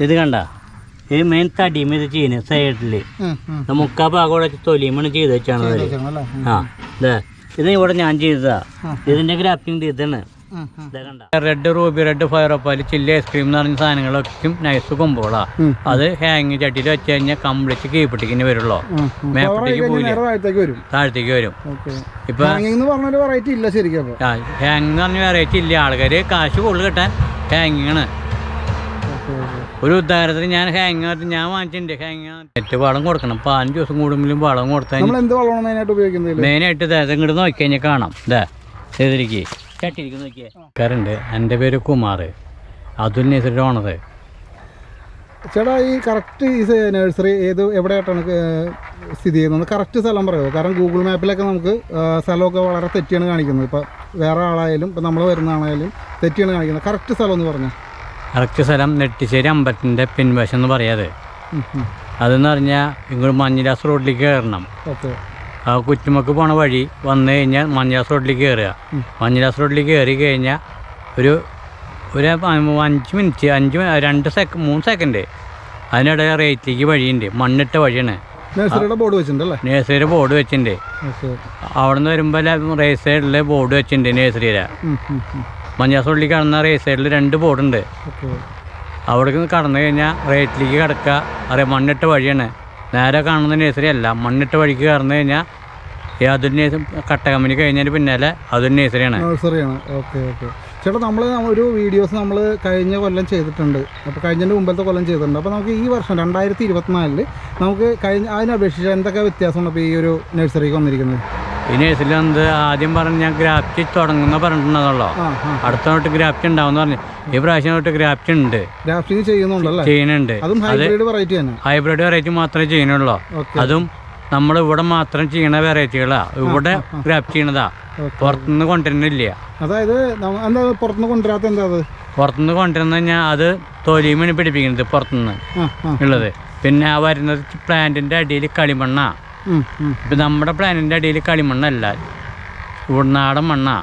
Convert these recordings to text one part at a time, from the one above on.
ഇത് കണ്ട? ഇത് മെയിൻ തടിയും ഇത് ചെയ്യുന്നത് സൈഡിൽ ഉം, ഉം. മുക്കാ ഭാഗം തൊലിയുമാണ് ചെയ്ത് വെച്ചാണ് ആ ഇതേ ഇത് ഇവിടെ ഞാൻ ചെയ്തതാ. ഇതിന്റെ ഗ്രാഫ്റ്റിംഗ് ഇതാണ്. Red ruby red fire opal chilli ice cream എന്ന് പറഞ്ഞ സാധനങ്ങളൊക്കെ നൈസ് കൊമ്പോളാ അത് ഹാങ് ചട്ടിയിൽ വെച്ച് കഴിഞ്ഞാൽ കംപ്ലീറ്റ് കീപ്പിട്ടിങ്ങനെ വരുള്ളൂ. മേപ്പിട്ടേക്ക് പോയി പോയില്ല താഴത്തേക്ക് വരും. താഴത്തേക്ക് വരും. ഓക്കെ. ഇപ്പൊ ഹാങ്ങിങ് എന്ന് പറഞ്ഞൊരു വെറൈറ്റി ഇല്ല ശരിക്കും അപ്പൊ. ഹാങ് എന്ന് പറഞ്ഞ വെറൈറ്റി ഇല്ല. ആൾക്കാര് കാശ് കൂടുതൽ കിട്ടാൻ ഹാങ്ങിങ് ആണ്. ഒരു ഉദാഹരണത്തിന് ഞാൻ ഹാങ് ഞാൻ വാങ്ങിച്ചിട്ടുണ്ട് ഹാങ് നെറ്റ് വളം കൊടുക്കണം. പതിനഞ്ച് ദിവസം കൂടുമ്പോഴും വളം കൊടുത്താൽ മെയിനായിട്ട് ഉപയോഗിക്കുന്നത്? മെയിനായിട്ട് ഇതാ ഇങ്ങോട്ട് നോക്കി കഴിഞ്ഞാൽ കാണാം. ഇതാ ചെയ്തിരിക്കേ ചട്ടിരിക്കും നോക്കിയേ. കറണ്ട് എന്റെ പേര് കുമാർ. അതുൽ നേഴ്സറി ഓണർ ചേട്ടാ ഈ കറക്റ്റ് ഈ നഴ്സറി ഏത് എവിടെയായിട്ടാണ് സ്ഥിതി ചെയ്യുന്നത്? കറക്റ്റ് സ്ഥലം പറയുമോ കാരണം ഗൂഗിൾ മാപ്പിലൊക്കെ നമുക്ക് സ്ഥലമൊക്കെ വളരെ തെറ്റിയാണ് കാണിക്കുന്നത്. ഇപ്പോൾ വേറെ ആളായാലും ഇപ്പം നമ്മൾ വരുന്ന ആളായാലും തെറ്റിയാണ് കാണിക്കുന്നത്. കറക്റ്റ് സ്ഥലം എന്ന് പറഞ്ഞു? കറക്റ്റ് സ്ഥലം നെട്ടിശ്ശേരി അമ്പലത്തിന്റെ പിൻവശം എന്ന് പറയാതെ. അതെന്ന് പറഞ്ഞാൽ ഇങ്ങോട്ട് മഞ്ഞിലാസ് റോഡിലേക്ക് കയറണം. ആ കുറ്റുമക്ക് പോണ വഴി വന്നു കഴിഞ്ഞാൽ മഞ്ഞിലാസ് റോഡിലേക്ക് കയറുക. മഞ്ഞിലാസ് റോഡിലേക്ക് കയറി കഴിഞ്ഞാൽ ഒരു ഒരു അഞ്ച് മിനിറ്റ് അഞ്ച് രണ്ട് സെക്കൻഡ് മൂന്ന് സെക്കൻഡ്. അതിനിടെ റേറ്റിലേക്ക് വഴിയുണ്ട്. മണ്ണിട്ട വഴിയാണ്. നേഴ്സറിയുടെ ബോർഡ് ബോർഡ് വെച്ചിട്ടുണ്ട്. അവിടെ നിന്ന് വരുമ്പോൾ റേസ് സൈഡിൽ ബോർഡ് വെച്ചിട്ടുണ്ട് നേഴ്സറിയുടെ. മഞ്ഞാസ് കാണുന്ന റേസ് സൈഡിൽ രണ്ട് ബോർഡുണ്ട് അവിടെ അവിടേക്ക് കടന്നു കഴിഞ്ഞാൽ റേറ്റിലേക്ക് കിടക്കുക അറിയാം മണ്ണിട്ട വഴിയാണ്. നേരെ കാണുന്ന നേഴ്സറി അല്ല മണ്ണിട്ട വഴിക്ക് കടന്നു കഴിഞ്ഞാൽ ഈ അതൊരു നേഴ്സറി കട്ട കഴിഞ്ഞതിന് പിന്നാലെ അതൊരു നേഴ്സറിയാണ് നഴ്സറിയാണ് ഓക്കെ ഓക്കെ. ചേട്ടാ നമ്മൾ ഒരു വീഡിയോസ് നമ്മൾ കഴിഞ്ഞ കൊല്ലം ചെയ്തിട്ടുണ്ട്. അപ്പോൾ കഴിഞ്ഞതിന്റെ മുമ്പത്തെ കൊല്ലം ചെയ്തിട്ടുണ്ട്. അപ്പോൾ നമുക്ക് ഈ വർഷം രണ്ടായിരത്തി ഇരുപത്തിനാലിൽ നമുക്ക് കഴിഞ്ഞ അതിനപേക്ഷിച്ച് എന്തൊക്കെ വ്യത്യാസമാണ് ഇപ്പോൾ ഈ ഒരു നഴ്സറിക്ക് വന്നിരിക്കുന്നത്? ഈ നേഴ്സറിൽ ആദ്യം പറഞ്ഞ് ഞാൻ ഗ്രാഫ്റ്റ് തുടങ്ങുന്ന ആ അടുത്ത തൊട്ട് ഗ്രാഫ്റ്റ് ഉണ്ടാവും പറഞ്ഞു. ഈ പ്രാവശ്യം തൊട്ട് ഗ്രാഫ്റ്റ് ഉണ്ട്. ഗ്രാഫ്റ്റിംഗ് ചെയ്യുന്നുണ്ടല്ലേ ചെയ്യുന്നുണ്ട്. ഹൈബ്രിഡ് വെറൈറ്റി മാത്രമേ ചെയ്യുന്നുള്ളൂ. അതും നമ്മൾ ഇവിടെ മാത്രം ചെയ്യണ വെറൈറ്റികളാ ഇവിടെ ഗ്രാഫ്റ്റ് ചെയ്യണതാ. പുറത്തുനിന്ന് കൊണ്ടുവരുന്നില്ല. അതായത് എന്താ പുറത്തുനിന്ന് കൊണ്ടുവരാത്ത എന്താ പുറത്തുനിന്ന് കൊണ്ടുവരുന്ന ഞാൻ അത് തൊലിയുമാണ് പിടിപ്പിക്കുന്നത് പുറത്തുനിന്ന് ഉള്ളത്. പിന്നെ ആ വരുന്നത് പ്ലാന്റിന്റെ അടിയിൽ കളിമണ്ണ. ഇപ്പം നമ്മുടെ പ്ലാനിന്റെ അടിയിൽ കളിമണ്ണല്ല. ഉൾനാടൻ മണ്ണാ.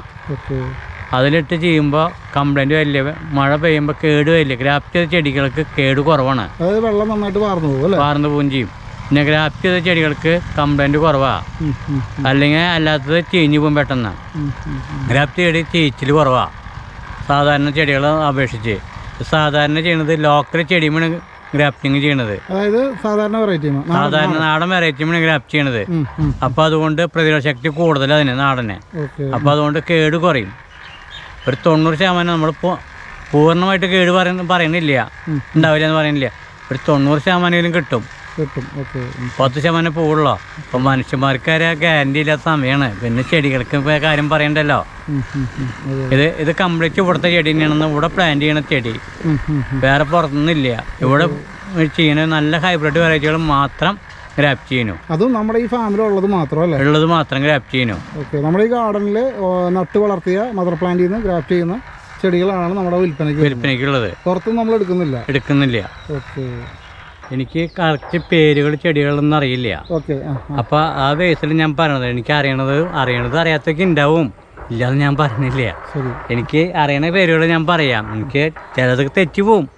അതിലിട്ട് ചെയ്യുമ്പോൾ കംപ്ലൈന്റ് വലിയ മഴ പെയ്യുമ്പോൾ കേട് വരില്ല. ഗ്രാഫ്റ്റ് ചെയ്ത ചെടികൾക്ക് കേട് കുറവാണ്. വെള്ളം നന്നായിട്ട് വാർന്നു പോകും അല്ലേ? വാർന്ന് പോവും ചെയ്യും. പിന്നെ ഗ്രാഫ്റ്റ് ചെയ്ത ചെടികൾക്ക് കംപ്ലൈന്റ് കുറവാണ് അല്ലെങ്കിൽ അല്ലാത്തത് ചീഞ്ഞു പോകും പെട്ടെന്ന്. ഗ്രാഫ്റ്റ് ചെടി ചീച്ചിൽ കുറവാണ് സാധാരണ ചെടികളെ അപേക്ഷിച്ച്. സാധാരണ ചെയ്യണത് ലോക്കൽ ചെടിയുമാണ് ഗ്രാഫ്റ്റിങ് ചെയ്യണത്. അതായത് സാധാരണ വെറൈറ്റി സാധാരണ നാടൻ. വെറൈറ്റിയുമാണ് ഗ്രാഫ്റ്റ് ചെയ്യണത്. അപ്പോൾ അതുകൊണ്ട് പ്രതിരോധ ശക്തി കൂടുതൽ അതിന് നാടനെ. അപ്പൊ അപ്പോൾ അതുകൊണ്ട് കേട് കുറയും. ഒരു തൊണ്ണൂറ് ശതമാനം നമ്മൾ പൂർണമായിട്ട് കേട് പറയുന്ന പറയുന്നില്ല. ഉണ്ടാവില്ല എന്ന് പറയുന്നില്ല. ഒരു തൊണ്ണൂറ് ശതമാനം കിട്ടും. കിട്ടും. ഓക്കെ. പത്ത് ശതമാനം പൂവുള്ളോ? അപ്പൊ മനുഷ്യന്മാർക്ക് ആ ഗ്യാരണ്ടി ഇല്ലാത്ത സമയമാണ് പിന്നെ ചെടികൾക്ക് ഇപ്പോൾ കാര്യം പറയണ്ടല്ലോ. ഇത് ഇത് കംപ്ലീറ്റ് ഇവിടുത്തെ ചെടി തന്നെയാണെന്ന് ഇവിടെ പ്ലാന്റ് ചെയ്യണ ചെടി. വേറെ പുറത്തുനിന്നില്ല. ഇവിടെ ചെയ്യണ നല്ല ഹൈബ്രിഡ് വെറൈറ്റികൾ മാത്രം ഗ്രാപ്പ് ചെയ്യുന്നു. അതും നമ്മുടെ ഈ ഫാമിലുള്ളത് മാത്രമല്ലേ? ഉള്ളത് മാത്രം ഗ്രാപ്പ് ചെയ്യുന്നു. ഓക്കെ. നമ്മുടെ ഈ ഗാർഡനിൽ നട്ട് വളർത്തിയ മദർ പ്ലാന്റിൽ നിന്ന് ഗ്രാഫ്റ്റ് ചെയ്യുന്ന ചെടികളാണ് നമ്മുടെ വിൽപ്പനയ്ക്ക്. വിൽപ്പനയ്ക്കുള്ളത്. പുറത്തും നമ്മൾ എടുക്കുന്നില്ല. എടുക്കുന്നില്ല. ഓക്കെ. എനിക്ക് കറക്റ്റ് പേരുകൾ ചെടികളൊന്നും അറിയില്ല. ഓക്കെ അപ്പൊ ആ. വേസിൽ ബേസിൽ ഞാൻ പറയണത് എനിക്ക് അറിയണത് അറിയണത് അറിയാത്തൊക്കെ ഉണ്ടാവും. ഇല്ലാതെ ഞാൻ പറഞ്ഞില്ല. എനിക്ക് അറിയണ പേരുകൾ ഞാൻ പറയാം. എനിക്ക് ചിലതൊക്കെ തെറ്റി പോവും.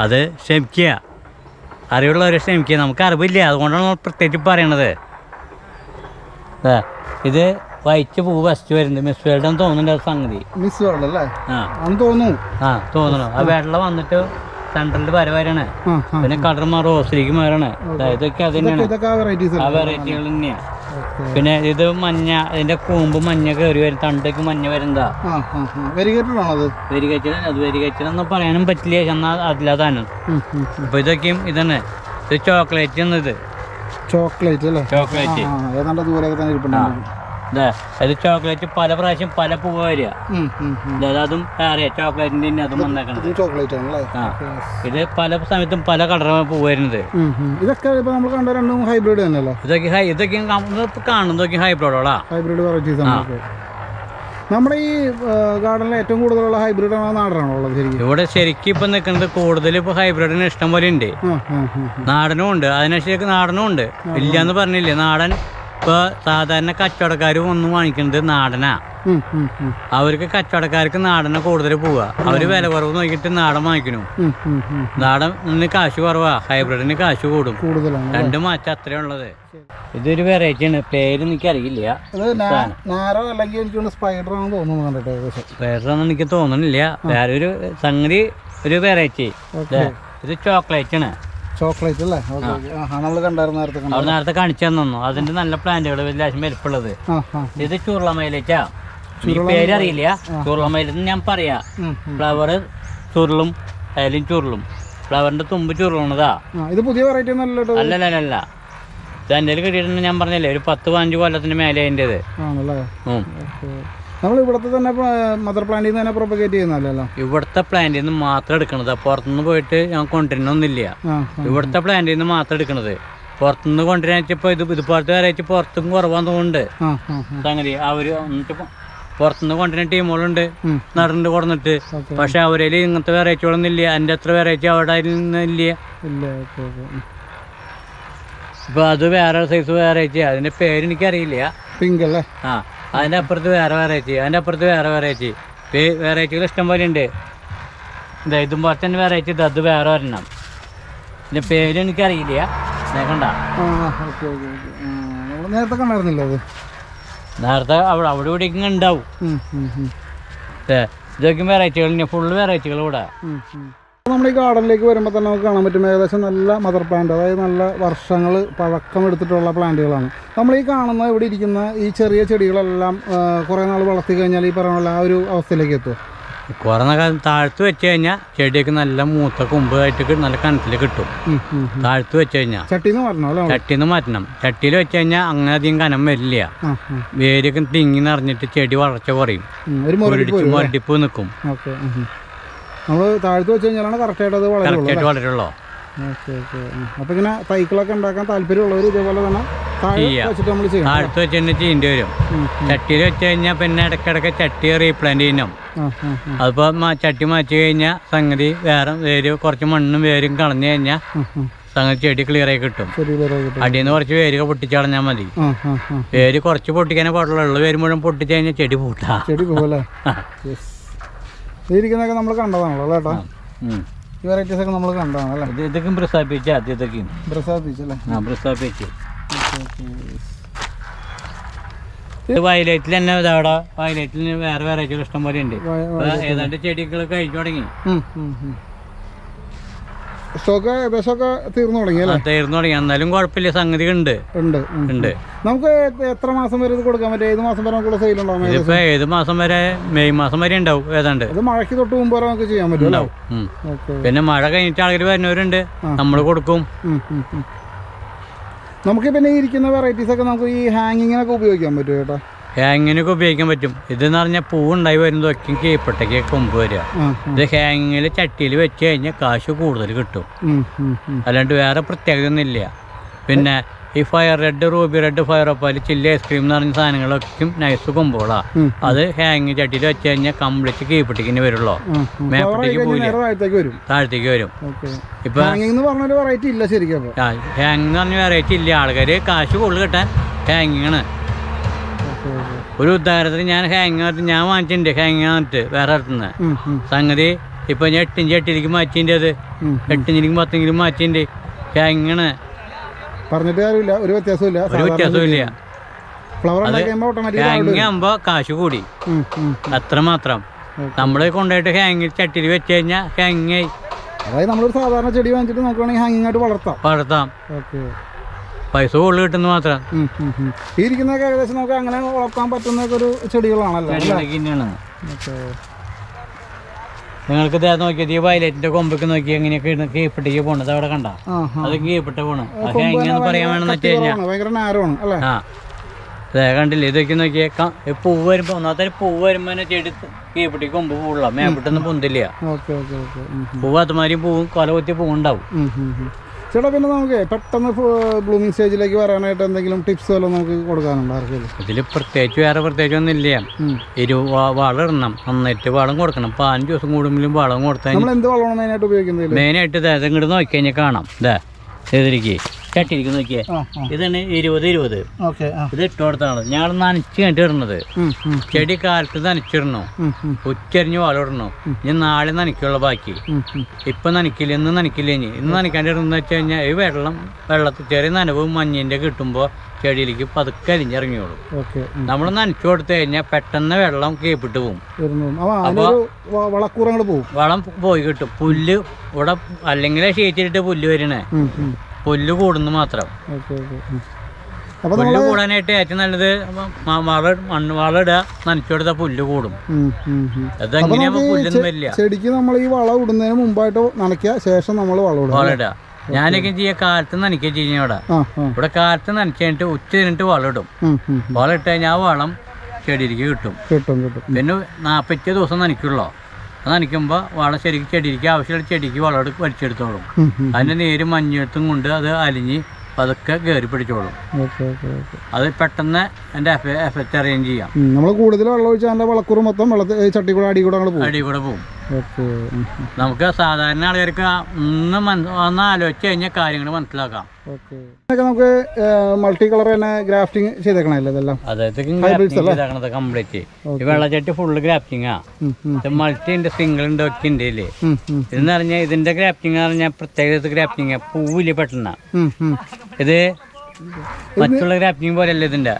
അത് ക്ഷമിക്കുക. അറിവുള്ളവരെ ക്ഷമിക്കുക. നമുക്ക് അറിവില്ല. അതുകൊണ്ടാണ് നമ്മൾ പ്രത്യേകിച്ച് പറയണത്. ഇത് വൈറ്റ് പൂ ഫസ്റ്റ് വരുന്നത്. മിസ് വേൾഡ് എന്ന് തോന്നുന്നുണ്ട് സംഗതി. മിസ് വേൾഡ് അല്ലേ? ആ. തോന്നുന്നു. ആ തോന്നുന്നു. ആ. വെള്ളം വന്നിട്ട് സെൻട്രലിൽ വര വരാണ് പിന്നെ കളർ മാറും റോസിലേക്ക് മാറാണ് ഇതൊക്കെ അത് തന്നെയാണ്. ആ വെറൈറ്റികൾ തന്നെയാണ് പിന്നെ ഇത് മഞ്ഞ ഇതിന്റെ കൂമ്പ് മഞ്ഞ കയറി വരും. തണ്ടേക്ക് മഞ്ഞ വരുന്നതാ. വരികച്ചത് അത്? എന്ന് പറയാനും പറ്റില്ല. എന്നാ അതിലതാണ് ഉം. അപ്പൊ ഇതൊക്കെയും ഇതാണ്. ഇത് ചോക്ലേറ്റ് എന്നത് ചോക്ലേറ്റ് അല്ലേ? ചോക്ലേറ്റ്. ഏതാണ്ട് ദൂരെ തന്നെ ഇരിപ്പുണ്ട്. ഇത് ചോക്ലേറ്റ് പല പ്രാവശ്യം പല പൂവ് വരിക. അതും അറിയാം ചോക്ലേറ്റിന്റെ തന്നെ അതും വന്നേക്കണത്. ഇത് ചോക്ലേറ്റ് ആണല്ലേ ഇത് പല സമയത്തും പല കളറാണ് പൂവ് വരുന്നത്. ഇതൊക്കെ ഇപ്പൊ നമ്മൾ കണ്ട രണ്ടും ഹൈബ്രിഡ് തന്നെയല്ലോ? ഇതൊക്കെ ഇതൊക്കെ കാണുന്നതൊക്കെ ഹൈബ്രിഡോളാ ഹൈബ്രിഡ് വെറൈറ്റീസ്. നമ്മുടെ ഈ ഗാർഡനിൽ ഏറ്റവും കൂടുതലുള്ള ഹൈബ്രിഡ് ആണോ നാടനാണോ ഉള്ളത് ശരിക്കും? ഇവിടെ ശരിക്കും ഇപ്പൊ നിൽക്കുന്നത് കൂടുതൽ ഇപ്പൊ ഹൈബ്രിഡിന് ഇഷ്ടം പോലെ ഉണ്ട്. നാടനും ഉണ്ട്. അതിനനുസരിച്ച് നാടനും ഉണ്ട്. ഇല്ല എന്ന് പറഞ്ഞില്ലേ നാടൻ ഇപ്പൊ സാധാരണ കച്ചവടക്കാർ ഒന്നും വാങ്ങിക്കുന്നത് നാടനാ. അവർക്ക് കച്ചവടക്കാർക്ക് നാടനെ കൂടുതൽ പോവുക. അവർ വില കുറവ് നോക്കിയിട്ട് നാടൻ വാങ്ങിക്കണു. നാടന് കാശ് കുറവാ. ഹൈബ്രിഡിന് കാശ് കൂടും. രണ്ടും മാറ്റം അത്രേ ഉള്ളത്. ഇതൊരു വെറൈറ്റി ആണ്. പേര് എനിക്ക് അറിയില്ല. സ്പൈഡർ ആണെന്ന് എനിക്ക് തോന്നണില്ല വേറെ ഒരു സംഗതി ഒരു വെറൈറ്റി ഇത് ചോക്ലേറ്റ് ആണ്. ചോക്ലേറ്റ് അല്ലേ? നമ്മൾ കണ്ടായിരുന്നു നേരത്തെ കാണിച്ചു തന്നു അതിന്റെ നല്ല പ്ലാന്റുകൾ വലിയ വലിപ്പുള്ളത് ഇത് ചുരുളമയിലേക്കാ ഈ പേരറിയില്ല ചുരുളമയിലെന്ന് ഞാൻ പറയാ. ഫ്ലവർ ചുരുളും അതിലും ചുരുളും. ഫ്ലവറിന്റെ തുമ്പ് ചുരുളണതാ ഇത് പുതിയ വെറൈറ്റി ഒന്നല്ല അല്ല അല്ല. ഇത് എന്റെ കിട്ടിയിട്ടുണ്ട് ഞാൻ പറഞ്ഞില്ലേ? ഒരു പത്ത് പതിനഞ്ച് കൊല്ലത്തിന് മേലെ അതിന്റെത് നമ്മൾ ഇവിടുത്തെ തന്നെ മദർ പ്ലാന്റിൽ നിന്ന് തന്നെ പ്രൊപ്പഗേറ്റ് ചെയ്യുന്നല്ലോ ഇവിടുത്തെ പ്ലാന്റിൽ നിന്ന് മാത്രം എടുക്കണത്. പുറത്തുനിന്ന് പോയിട്ട് ഞാൻ കൊണ്ടുവരുന്നൊന്നുമില്ല ആ ഇവിടുത്തെ പ്ലാന്റിൽ നിന്ന് മാത്രം എടുക്കണത്. പുറത്തുനിന്ന് കൊണ്ടുവരാച്ചപ്പോ ഇത് ഇതുപോലത്തെ വെറൈറ്റി പുറത്തും കുറവാന്ന് തോന്നുന്നുണ്ട് സംഗതി അവർ പുറത്തുനിന്ന് കൊണ്ടുവരുന്ന ടീമുകളുണ്ട് നടന്നിട്ട് നടണ്ട് കൊടുന്നിട്ട്. പക്ഷെ അവരിൽ ഇങ്ങനത്തെ വെറൈറ്റികളൊന്നും ഇല്ല. എന്റെ അത്ര വെറൈറ്റി അവിടെ ഇല്ല. ഇപ്പൊ അത് വേറെ സൈസ് വെറൈറ്റി അതിന്റെ പേര് എനിക്കറിയില്ല. പിങ്ക് അല്ലേ? ആ. അതിന്റെ അപ്പുറത്ത് വേറെ വെറൈറ്റി അതിന്റെ അപ്പുറത്ത് വേറെ വെറൈറ്റി വെറൈറ്റികൾ ഇഷ്ടം പോലെ ഉണ്ട്. ഇതാ ഇതും പോലെ തന്നെ വെറൈറ്റി ഇത് അത് വേറെ ഒരെണ്ണം. ഇതിന്റെ പേര് എനിക്കറിയില്ല. അറിയില്ല കണ്ട? നേരത്തെ കണ്ടായിരുന്നില്ല അത്? നേരത്തെ അവിടെ അവിടെ ഇവിടെ ഇങ്ങനെ ഉണ്ടാവും ഇതൊക്കെ വെറൈറ്റികൾ ഫുള്ള് വെറൈറ്റികൾ ഇവിടെ. നമ്മൾ ഈ ഗാർഡനിലേക്ക് വരുമ്പോൾ തന്നെ നമുക്ക് കാണാൻ പറ്റും ഏകദേശം നല്ല മദർ പ്ലാന്റ് അതായത് നല്ല വർഷങ്ങൾ പഴക്കം എടുത്തിട്ടുള്ള പ്ലാന്റുകളാണ്. നമ്മൾ ഈ കാണുന്ന ഇവിടെ ഇരിക്കുന്ന ഈ ചെറിയ ചെടികളെല്ലാം കുറേ നാൾ വളർത്തി കഴിഞ്ഞാൽ ഈ പറയുന്ന ആ ഒരു അവസ്ഥയിലേക്ക് എത്തും കുറേ കാലം താഴ്ത്ത് വെച്ച് കഴിഞ്ഞാൽ ചെടിയൊക്കെ നല്ല മൂത്ത കൊമ്പായിട്ട് നല്ല കണത്തിൽ കിട്ടും. താഴ്ത്ത് വെച്ച് കഴിഞ്ഞാൽ ചട്ടിന്ന് മാറ്റണം ചട്ടിന്ന് മാറ്റണം. ചട്ടിയിൽ വെച്ച് കഴിഞ്ഞാൽ അങ്ങനെ അധികം കനം വരില്ല. വേരൊക്കെ തിങ്ങി നിറഞ്ഞിട്ട് ചെടി വളർച്ച കുറയും. മുരടിപ്പ് നിൽക്കും നമ്മൾ താഴ്ത്തു വെച്ച് കഴിഞ്ഞാലാണ് കറക്റ്റായിട്ട് അത് വളരുള്ളൂ വളരുള്ളൂ. Okay okay. അപ്പോൾ ഇങ്ങനെ തൈക്കളൊക്കെ ഉണ്ടാക്കാൻ താല്പര്യമുള്ളവർ ഇതേപോലെ തന്നെ താഴ്ത്ത് വെച്ച് ചീണ്ടി വരും. ചട്ടിയിൽ വെച്ച് കഴിഞ്ഞാൽ പിന്നെ ഇടയ്ക്കിടയ്ക്ക് ചട്ടി റീപ്ലാന്റ് ചെയ്യണം അതിപ്പോൾ ചട്ടി മാറ്റി കഴിഞ്ഞാൽ സംഗതി വേറെ വേര് കുറച്ച് മണ്ണും വേരും കളഞ്ഞു കഴിഞ്ഞാൽ. സംഗതി ചെടി ക്ലിയർ ആയി കിട്ടും. അടിയിൽ നിന്ന് കുറച്ച് വേര് പൊട്ടിച്ച് കളഞ്ഞാൽ മതി വേര് കുറച്ച് പൊട്ടിക്കാനേ പാടുള്ളൂ. ഉള്ള വേര് മുഴുവൻ പൊട്ടിച്ച് കഴിഞ്ഞാൽ ചെടി പൂട്ടാ. ചെടി ഇരിക്കുന്നതൊക്കെ നമ്മൾ കണ്ടതാണല്ലോ അല്ലേ ഏട്ടാ? ഈ വെറൈറ്റീസ് ഒക്കെ നമ്മൾ കണ്ടതാണ് അല്ലേ? ഇതൊക്കെയും ഇതൊക്കെ ആദ്യത്തേക്കും അല്ലേ? ആ ഇത് വയലറ്റിൽ തന്നെ ഇതാ അവിടെ വയലറ്റിൽ വേറെ വെറൈറ്റികൾ ഇഷ്ടം പോലെ ഉണ്ട്. ഏതാണ്ട് ചെടികൾ കഴിച്ചു തുടങ്ങി. സ്റ്റോക്ക് ഏകദേശമൊക്കെ തീർന്നു തുടങ്ങി അല്ലേ? തീർന്നു തുടങ്ങി. എന്നാലും കുഴപ്പമില്ല സംഗതി ഉണ്ട്. ഉണ്ട്. ഉണ്ട്. നമുക്ക് എത്ര മാസം വരെ ഇത് കൊടുക്കാൻ പറ്റും? ഏത് മാസം വരെ നമുക്കുള്ള സെയിൽ ഉണ്ടാവും? ഇതിപ്പോ ഏത് മാസം വരെ? മെയ് മാസം വരെ ഉണ്ടാവും ഏതാണ്ട്. ഇത് മഴയ്ക്ക് തൊട്ട് മുമ്പ് വരെ നമുക്ക് ചെയ്യാൻ പറ്റും പിന്നെ മഴ കഴിഞ്ഞിട്ട് ആൾക്കാർ വരുന്നവരുണ്ട്. നമ്മൾ കൊടുക്കും. നമുക്ക് പിന്നെ ഇരിക്കുന്ന വെറൈറ്റീസ് ഒക്കെ നമുക്ക് ഈ ഹാങ്ങിങ്ങിനൊക്കെ ഉപയോഗിക്കാൻ പറ്റും കേട്ടോ ഹാങ്ങിനൊക്കെ ഉപയോഗിക്കാൻ പറ്റും. ഇതെന്ന് പറഞ്ഞാൽ ഉണ്ടായി വരുന്നതൊക്കെ കീപ്പട്ടയ്ക്ക് കൊമ്പ് വരിക. ഇത് ഹാങ്ങിൽ ചട്ടിയിൽ വെച്ച് കഴിഞ്ഞാൽ കാശ് കൂടുതൽ കിട്ടും. അല്ലാണ്ട് വേറെ പ്രത്യേകത ഒന്നുമില്ല പിന്നെ ഈ fire red ruby red fire opal chilli ice cream എന്ന് പറഞ്ഞ സാധനങ്ങളൊക്കെ നൈസ് കൊമ്പോളാ അത് ഹാങ് ചട്ടിയിൽ വെച്ച് കഴിഞ്ഞാൽ കംപ്ലീറ്റ് കീപ്പട്ടിക്കിന് വരുള്ളൂ. മേപ്പട്ടിക്ക് പോയി പോയില്ല താഴത്തേക്ക് വരും. ഇപ്പൊ ഹാങ് എന്ന് പറഞ്ഞ വെറൈറ്റി ഇല്ല ആൾക്കാർ കാശ് കൂടുതൽ കിട്ടാൻ ഹാങ്ങിങ് ആണ്. ഓക്കെ ഓക്കെ ഒരു ഉദാഹരണത്തിന് ഞാൻ ഹാങ് ഞാൻ വാങ്ങിച്ചിട്ടുണ്ട് ഹാങ് വന്നിട്ട് വേറെ അടുത്തുനിന്ന്. സംഗതി ഇപ്പൊ ഞാൻ എട്ടിഞ്ച് എട്ടിലേക്ക് മാറ്റിന്റെ അത്. എട്ടിഞ്ചിലേക്ക് പത്തെങ്കിലും മാറ്റിന്റെ ഹാങ് ആണ്. പറഞ്ഞിട്ട് കാര്യമില്ല. ഒരു വ്യത്യാസമില്ല ഒരു ഹാങ് ആകുമ്പോൾ കാശ് കൂടി. അത്ര മാത്രം. നമ്മൾ കൊണ്ടുപോയിട്ട് ഹാങ്ങിൽ ചട്ടിയിൽ വെച്ച് കഴിഞ്ഞാൽ ഹാങ് ആയി. അതായത് നമ്മളൊരു സാധാരണ ചെടി വാങ്ങിച്ചിട്ട് നോക്കുകയാണെങ്കിൽ ഹാങ്ങിങ് ആയിട്ട് വളർത്താം. വളർത്താം. ഓക്കെ പൈസ കൂടുതൽ കിട്ടുന്ന മാത്രം. ഈ ഇരിക്കുന്നതൊക്കെ ഏകദേശം നമുക്ക് അങ്ങനെ വളർത്താൻ പറ്റുന്ന ഒരു ചെടികളാണല്ലോ തന്നെയാണ്. നിങ്ങൾക്ക് ഇതാ നോക്കിയത് ഈ വയലറ്റിന്റെ കൊമ്പൊക്കെ നോക്കി എങ്ങനെയൊക്കെ കീപ്പിട്ടേക്ക് പോണത് അവിടെ കണ്ട? അത് കീപ്പിട്ട് പോണ്. പക്ഷെ എങ്ങനെ പറയാൻ വേണമെന്ന് വെച്ച് കഴിഞ്ഞാൽ ആ. അതെ കണ്ടില്ലേ ഇതൊക്കെ നോക്കിയേ ക- ഈ പൂവ് വരുമ്പോ ഒന്നാമത്തെ പൂവ് വരുമ്പോ ചെടി കീപ്പിട്ടി കൊമ്പ് പൂവുള്ള മേപ്പിട്ടൊന്നും പൊന്തില്ല. പൂവ് അതുമാതിരി പൂവും കൊല കുത്തിയ പൂവുണ്ടാവും. ചേട്ടാ പിന്നെ നമുക്ക് പെട്ടെന്ന് ബ്ലൂമിങ് സ്റ്റേജിലേക്ക് വരാനായിട്ട് എന്തെങ്കിലും ടിപ്സ് വല്ലതും നമുക്ക് കൊടുക്കാനുണ്ടോ ആർക്കെങ്കിലും? ഇതിൽ പ്രത്യേകിച്ച് വേറെ പ്രത്യേകിച്ച് ഒന്നും ഇല്ല ഉം. ഇരു വ- വളം ഇടണം. നന്നായിട്ട് വളം കൊടുക്കണം. പതിനഞ്ച് ദിവസം കൂടുമ്പോഴും വളം കൊടുത്താൽ നമ്മൾ എന്ത് വളമാണ് മെയിനായിട്ട് ഉപയോഗിക്കുന്നത് മെയിനായിട്ട് ഇതാ ഇത് ഇങ്ങോട്ട് നോക്കി കഴിഞ്ഞാൽ കാണാം. ഇതാ ചെയ്തിരിക്കേ ചട്ടിരിക്കും നോക്കിയേ. ഇതാണ് ഇരുപത് ഇരുപത്. ഇത് ഇട്ടോടത്താണ്. ഞാൻ ഞങ്ങൾ നനച്ച് ഉം, ചെടി കാലത്ത് നനച്ചിടണം. ഉച്ചരിഞ്ഞ് വളമിടണം ഇനി നാളെ നനയ്ക്കുള്ള ബാക്കി. ഇപ്പൊ നനയ്ക്കില്ല ഇന്ന് നനയ്ക്കില്ല ഇനി. ഇന്ന് നനയ്ക്കാണ്ടിടുന്ന വെച്ച് കഴിഞ്ഞാൽ ഈ വെള്ളം വെള്ളത്തിൽ ചെറിയ നനവും മഞ്ഞിന്റെ കിട്ടുമ്പോൾ ചെടിയിലേക്ക് പതുക്കെ അരിഞ്ഞിറങ്ങിയോളും. നമ്മൾ നനച്ചു കൊടുത്തു കഴിഞ്ഞാൽ പെട്ടെന്ന് വെള്ളം കീപ്പിട്ട് പോവും. അപ്പൊ പോകും വളം പോയി കിട്ടും. പുല്ല് ഇവിടെ അല്ലെങ്കിൽ ഷീറ്റിലിട്ട് പുല്ല് വരണേ. പുല്ല് കൂടുന്നു മാത്രം. പുല്ല് കൂടാനായിട്ട് ഏറ്റവും നല്ലത് വള മണ്ണ് വളം ഇടുക നനച്ചുകൊടുത്ത പുല്ല് കൂടും. അതെങ്ങനെയാ പുല്ലൊന്നും വരില്ല ചെടിക്ക് നമ്മൾ ഈ വള ഇടുന്നതിന് മുമ്പായിട്ട് നനയ്ക്കുക ശേഷം നമ്മൾ വള ഇടുക വള ഇടുക ഞാനൊക്കെ ചെയ്യാ കാലത്ത് നനയ്ക്കുക ചെയ്യുന്ന ഇവിടെ ഇവിടെ കാലത്ത് നനച്ച് കഴിഞ്ഞിട്ട് ഉച്ച കഴിഞ്ഞിട്ട് വളം ഇടും. വളം ഇട്ട് കഴിഞ്ഞാൽ ആ വളം ചെടിയിലേക്ക് കിട്ടും. കിട്ടും കിട്ടും. പിന്നെ നാൽപ്പത്തി ദിവസം നനയ്ക്കുള്ളൂ. അത് നനയ്ക്കുമ്പോൾ വളം ശരിക്കും ചെടിക്ക് ആവശ്യമുള്ള ചെടിക്ക് വളം വലിച്ചെടുത്തോളും. അതിന്റെ നേര് മഞ്ഞെടുത്തും കൊണ്ട് അത് അലിഞ്ഞ് പതുക്കെ കയറി പിടിച്ചോളും. അത് പെട്ടെന്ന് എന്റെ എഫക്റ്റ് അറേഞ്ച് ചെയ്യാം. നമ്മൾ കൂടുതൽ വെള്ളം ഒഴിച്ചാൽ വളക്കൂറ് മൊത്തം വെള്ളത്തിൽ ചട്ടി കൂടെ അടി കൂടെ അടി കൂടെ പോകും. നമുക്ക് സാധാരണ ആളുകൾക്ക് ഒന്ന് ആലോചിച്ച് കഴിഞ്ഞാൽ കാര്യങ്ങൾ മനസ്സിലാക്കാം. നമുക്ക് മൾട്ടി കളർ തന്നെ ഗ്രാഫ്റ്റിംഗ് ചെയ്തേക്കണല്ലേ ഇതെല്ലാം? കംപ്ലീറ്റ് ഈ വെള്ളച്ചട്ടി ഫുള്ള് ഗ്രാഫ്റ്റിംഗാ മൾട്ടി ഉണ്ട് സിംഗിൾ ഉണ്ട് ഒക്കെ ഉണ്ട് ഇല്ലേ? ഇതെന്ന് പറഞ്ഞാൽ ഇതിന്റെ ഗ്രാഫ്റ്റിംഗ് പറഞ്ഞാൽ പ്രത്യേകത ഗ്രാഫ്റ്റിംഗ് പൂവിൽ പെട്ടെന്ന്. ഇത് മറ്റുള്ള ഗ്രാഫ്റ്റിംഗ് പോലെയല്ല ഇതിന്റെ?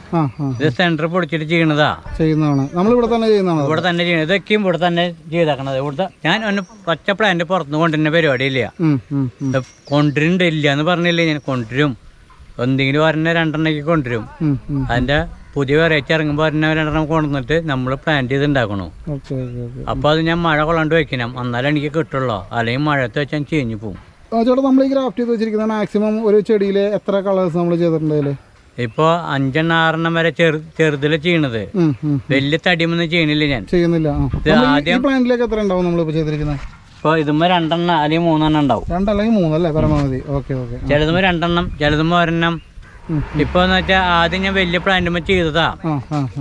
ഇത് സെന്റർ പൊടിച്ചിട്ട് ചെയ്യണതാ. ചെയ്യുന്നതാണ്. നമ്മൾ ഇവിടെ തന്നെ ചെയ്യുന്നതാണ്. ഇവിടെ തന്നെ ചെയ്യണത് ഇതൊക്കെയും ഇവിടെ തന്നെ ചെയ്താക്കണത്. ഇവിടുത്തെ ഞാൻ ഒന്ന് പച്ച പ്ലാന്റ് പുറത്തുനിന്ന് കൊണ്ടുവരുന്ന ഉം, ഇത് കൊണ്ടുവരുന്നുണ്ട് ഇല്ല എന്ന് പറഞ്ഞില്ലേ ഞാൻ? കൊണ്ടുവരും. എന്തെങ്കിലും വരണ രണ്ടെണ്ണയ്ക്ക് കൊണ്ടുവരും. അതിന്റെ പുതിയ വെറൈറ്റി ഇറങ്ങുമ്പോൾ ഒരെണ്ണം രണ്ടെണ്ണം കൊണ്ടുവന്നിട്ട് നമ്മൾ പ്ലാന്റ് ചെയ്ത് ഉണ്ടാക്കണു അപ്പോൾ അത് ഞാൻ മഴ കൊള്ളാണ്ട് വെക്കണം എന്നാലേ എനിക്ക് കിട്ടുള്ളൂ. അല്ലെങ്കിൽ മഴയത്ത് വെച്ചാൽ ചീഞ്ഞു പോകും ചേട്ടാ നമ്മൾ ഈ ക്രാഫ്റ്റ് ചെയ്ത് വെച്ചിരിക്കുന്ന മാക്സിമം ഒരു ചെടിയിൽ എത്ര കളേഴ്സ് നമ്മൾ ചെയ്തിട്ടുണ്ട് ഇപ്പോ അഞ്ചെണ്ണ ആറെണ്ണം വരെ ചെറു ചെറുതിൽ ചെയ്യണത്. വലിയ തടിമൊന്നും ചെയ്യണില്ല ഞാൻ. ചെയ്യുന്നില്ല. ആദ്യം- പ്ലാന്റിലേക്ക് എത്ര ഉണ്ടാവും നമ്മളിപ്പോൾ ചെയ്തിരിക്കുന്നത്? ഇപ്പോൾ ഇതുമ്പോൾ രണ്ടെണ്ണം അല്ലെങ്കിൽ മൂന്നെണ്ണം ഉണ്ടാവും. രണ്ടല്ലെങ്കിൽ മൂന്നല്ലേ പരമാവധി. Okay okay. ചിലതുമ്പോൾ രണ്ടെണ്ണം ചിലതുമ്പോ ഒരെണ്ണം. എന്ന് വെച്ചാൽ ആദ്യം ഞാൻ വലിയ പ്ലാന്റുമ ചെയ്തതാ.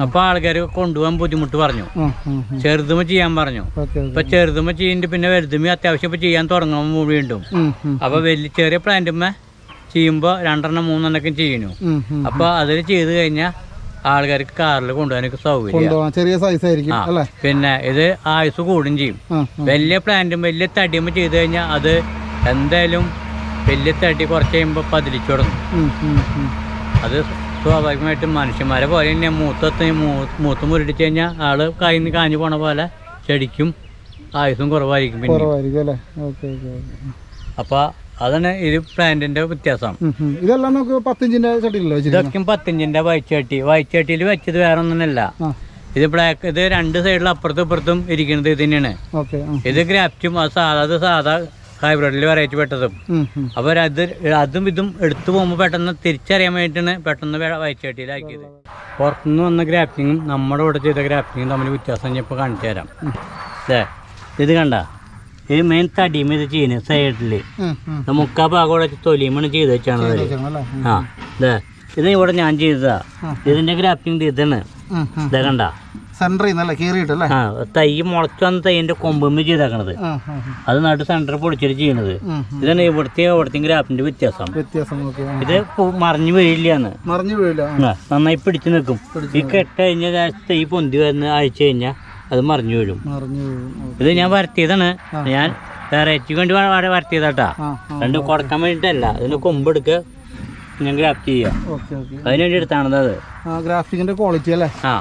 അപ്പൊ ആൾക്കാർ കൊണ്ടുപോകാൻ ബുദ്ധിമുട്ട് പറഞ്ഞു. ആ ചെയ്യാൻ പറഞ്ഞു. ഇപ്പൊ ചെറുതുമ ചെയ്യുന്നുണ്ട് പിന്നെ വലുതുമ അത്യാവശ്യം ഇപ്പൊ ചെയ്യാൻ തുടങ്ങുമ്പോൾ വീണ്ടും. അപ്പൊ വലിയ ചെറിയ പ്ലാന്റുമ ചെയ്യുമ്പോ രണ്ടെണ്ണം മൂന്നെണ്ണൊക്കെ ചെയ്യുന്നു. അപ്പൊ അതിൽ ചെയ്ത് കഴിഞ്ഞാൽ ആൾക്കാർക്ക് കാറിൽ കൊണ്ടുപോകാനൊക്കെ സൗകര്യം. ചെറിയ സൈസ് ആയിരിക്കും അല്ലേ? പിന്നെ ഇത് ആയുസ് കൂടും ചെയ്യും. വലിയ പ്ലാന്റും വലിയ തടിയുമ്പോ ചെയ്ത് കഴിഞ്ഞാൽ അത് എന്തായാലും വലിയ തട്ടി കുറച്ച് കഴിയുമ്പോൾ പതിലിച്ചു തുടങ്ങും. അത് സ്വാഭാവികമായിട്ടും മനുഷ്യന്മാരെ പോലെ തന്നെ മൂത്തത്ത് മൂത്ത് മുരടിച്ച് കഴിഞ്ഞാൽ ആൾ കായിന്ന് കാഞ്ഞു പോണ പോലെ ചെടിക്കും ആയുസും കുറവായിരിക്കും പിന്നെ അപ്പൊ അതാണ് ഇത് പ്ലാന്റിന്റെ വ്യത്യാസം. ഇതെല്ലാം നമുക്ക് പത്തിഞ്ചിന്റെ വെച്ചിരിക്കുന്നത് ഇതൊക്കെ പത്തിഞ്ചിന്റെ വയച്ചട്ടി വയച്ചട്ടിയിൽ വെച്ചത് വേറെ ഒന്നല്ല. ഇത് ബ്ലാക്ക് ഇത് രണ്ട് സൈഡിൽ അപ്പുറത്തും ഇപ്പുറത്തും ഇരിക്കുന്നത് ഇത് തന്നെയാണ്. ഇത് ഗ്രാഫ്റ്റും അത് സാധാ സാധാ ഹൈബ്രിഡിൽ വെറൈറ്റി പെട്ടതും. അപ്പോൾ അത് അതും ഇതും എടുത്തു പോകുമ്പോൾ പെട്ടെന്ന് തിരിച്ചറിയാൻ വേണ്ടിയിട്ടാണ് പെട്ടെന്ന് വയച്ചട്ടിയിലാക്കിയത് പുറത്തുനിന്ന് വന്ന ഗ്രാഫ്റ്റിങ്ങും നമ്മുടെ ഇവിടെ ചെയ്ത ഗ്രാഫ്റ്റിങ്ങും തമ്മിൽ വ്യത്യാസം ഞാൻ ഇപ്പോൾ കാണിച്ചു തരാം. അല്ലേ ഇത് കണ്ട? ഈ മെയിൻ തടിയും ഇത് ചെയ്യുന്നത് സൈഡിൽ. മുക്കാ ഭാഗം തൊലിയുമാണ് ചെയ്ത് വെച്ചാണ് ആ അതെ ഇത് ഇവിടെ ഞാൻ ചെയ്തതാ. ഇതിന്റെ ഗ്രാഫ്റ്റിംഗ് ഇതാണ്. ഇതാ കണ്ട? നിന്നല്ലേ കീറിയിട്ടല്ലേ? ആ തൈ മുളച്ചു വന്ന തൈന്റെ കൊമ്പുമ്മ ചെയ്തേക്കണത്. അത് നട്ട് സെന്ററിൽ പൊടിച്ചിട്ട് ചെയ്യണത്. ഇതാണ് ഇവിടുത്തെ ഇവിടുത്തെ ഗ്രാഫിന്റെ വ്യത്യാസം. വ്യത്യാസം ഇത് മറിഞ്ഞു വീഴില്ലാന്ന്. മറിഞ്ഞു വീഴില്ല. നന്നായി പിടിച്ചു നിൽക്കും. ഈ കെട്ട് കഴിഞ്ഞ തൈ പൊന്തി വരുന്ന അയച്ചു കഴിഞ്ഞാൽ അത് മറിഞ്ഞു വീഴും. ഇത് ഞാൻ വരത്തിയതാണ്. ഞാൻ വെറൈറ്റിക്ക് വേണ്ടി വരത്തിയതാട്ടാ. രണ്ട് കൊടുക്കാൻ വേണ്ടിയിട്ടല്ല. ഇതിന് കൊമ്പെടുക്കുക ഞാൻ ഗ്രാഫ്റ്റ് ചെയ്യാം. അതിനുവേണ്ടി എടുത്താണത് അത്. ഗ്രാഫ്റ്റിങ്ങിന്റെ ക്വാളിറ്റി അല്ലേ? ആ.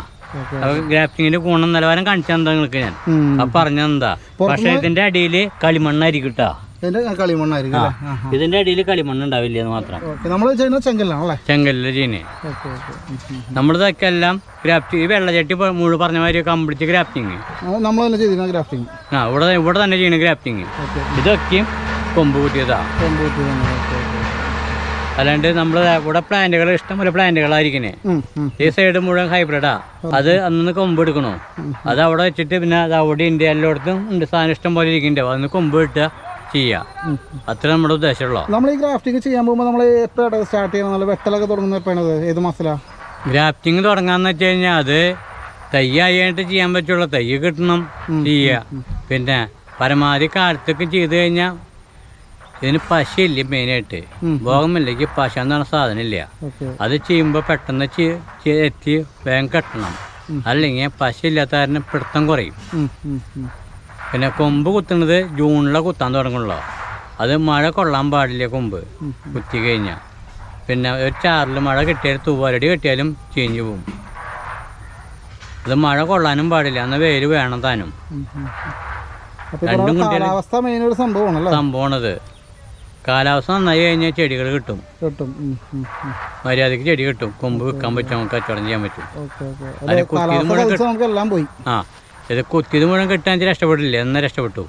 ഗ്രാഫ്റ്റിങ്ങിന്റെ ഗുണം നിലവാരം കാണിച്ചാൽ എന്താ നിങ്ങൾക്ക് ഞാൻ. അപ്പൊ പറഞ്ഞെന്താ പക്ഷെ ഇതിന്റെ അടിയിൽ കളിമണ്ണായിരിക്കും കേട്ടോ ഇതിന്റെ അടിയിൽ കളിമണ്ണ് ഉണ്ടാവില്ല മാത്രം. നമ്മൾ ചെയ്യുന്നത് ചെയ്യുന്നേ ഓക്കെ ഓക്കെ. ഉം, ഉം. നമ്മളിതൊക്കെ എല്ലാം ഗ്രാഫ്റ്റ് ഈ വെള്ളച്ചട്ടി ഇപ്പൊ മുഴുവൻ പറഞ്ഞ മാതിരി കംപ്ലീറ്റ് ഗ്രാഫ്റ്റിങ്. ഗ്രാഫ്റ്റിങ് നമ്മൾ ചെയ്തിരുന്ന ഗ്രാഫ്റ്റിംഗ് ആ ഇവിടെ ഇവിടെ തന്നെ ചെയ്യുന്ന ഗ്രാഫ്റ്റിങ്. ഇതൊക്കെയും കൊമ്പ് കൂട്ടിയതാ കൊമ്പ് ഓക്കെ അല്ലാണ്ട് നമ്മൾ ഇവിടെ പ്ലാന്റുകൾ ഇഷ്ടംപോലെ പ്ലാന്റുകളായിരിക്കണേ. ഈ സൈഡ് മുഴുവൻ ഹൈബ്രിഡാ അത് അന്ന് കൊമ്പ് എടുക്കണോ? അത് അവിടെ വെച്ചിട്ട് പിന്നെ അത് അവിടെ ഇന്ത്യ എല്ലായിടത്തും ഉണ്ട് സാധനം ഇഷ്ടം പോലെ ഇരിക്കുന്നുണ്ട് അന്ന് കൊമ്പ് ഇട്ടുക ചെയ്യാം. അത്ര നമ്മുടെ ഉദ്ദേശമുള്ളൂ. നമ്മൾ ഈ ഗ്രാഫ്റ്റിംഗ് ചെയ്യാൻ പോകുമ്പോൾ നമ്മൾ എപ്പോഴാണ് സ്റ്റാർട്ട് ചെയ്യണം നല്ല വെട്ടലൊക്കെ തുടങ്ങുന്നത് എപ്പോഴാണ് ഏത് മാസത്തിലാ? ഗ്രാഫ്റ്റിംഗ് തുടങ്ങാന്ന് വെച്ച് കഴിഞ്ഞാൽ അത് തൈ ആയിട്ട് ചെയ്യാൻ പറ്റുള്ളൂ. തൈ കിട്ടണം ചെയ്യുക പിന്നെ പരമാവധി കാലത്തൊക്കെ ചെയ്ത് കഴിഞ്ഞാൽ ഇതിന് പശയില്ല മെയിനായിട്ട്. ഭോഗമില്ലെങ്കിൽ പശ എന്നാണ് സാധനം ഇല്ല അത് ചെയ്യുമ്പോൾ പെട്ടെന്ന് എത്തി വേഗം കെട്ടണം. അല്ലെങ്കിൽ പശ ഇല്ലാത്ത കാരണം പിടുത്തം കുറയും. പിന്നെ കൊമ്പ് കുത്തുന്നത് ജൂണിലെ കുത്താൻ തുടങ്ങുള്ളൂ. അത് മഴ കൊള്ളാൻ പാടില്ല കൊമ്പ് കുത്തി കഴിഞ്ഞാൽ പിന്നെ ഒരു ചാറിൽ മഴ കിട്ടിയാലും തൂവാലടി കിട്ടിയാലും ചീഞ്ഞു പോകും അത് മഴ കൊള്ളാനും പാടില്ല. എന്നാൽ വെയിൽ വേണം താനും. രണ്ടും സംഭവമാണത്. കാലാവസ്ഥ നന്നായി കഴിഞ്ഞാൽ ചെടികൾ കിട്ടും. കിട്ടും. മര്യാദയ്ക്ക് ചെടി കിട്ടും. കൊമ്പ് വിൽക്കാൻ പറ്റും നമുക്ക് കച്ചവടം ചെയ്യാൻ പറ്റും. അതിന് അതെ കുത്തിയത് മുഴുവൻ എല്ലാം പോയി. ആ ഇത് കുത്തിയത് മുഴുവൻ കിട്ടാൻ രക്ഷപ്പെട്ടില്ല എന്നാൽ രക്ഷപ്പെട്ടു.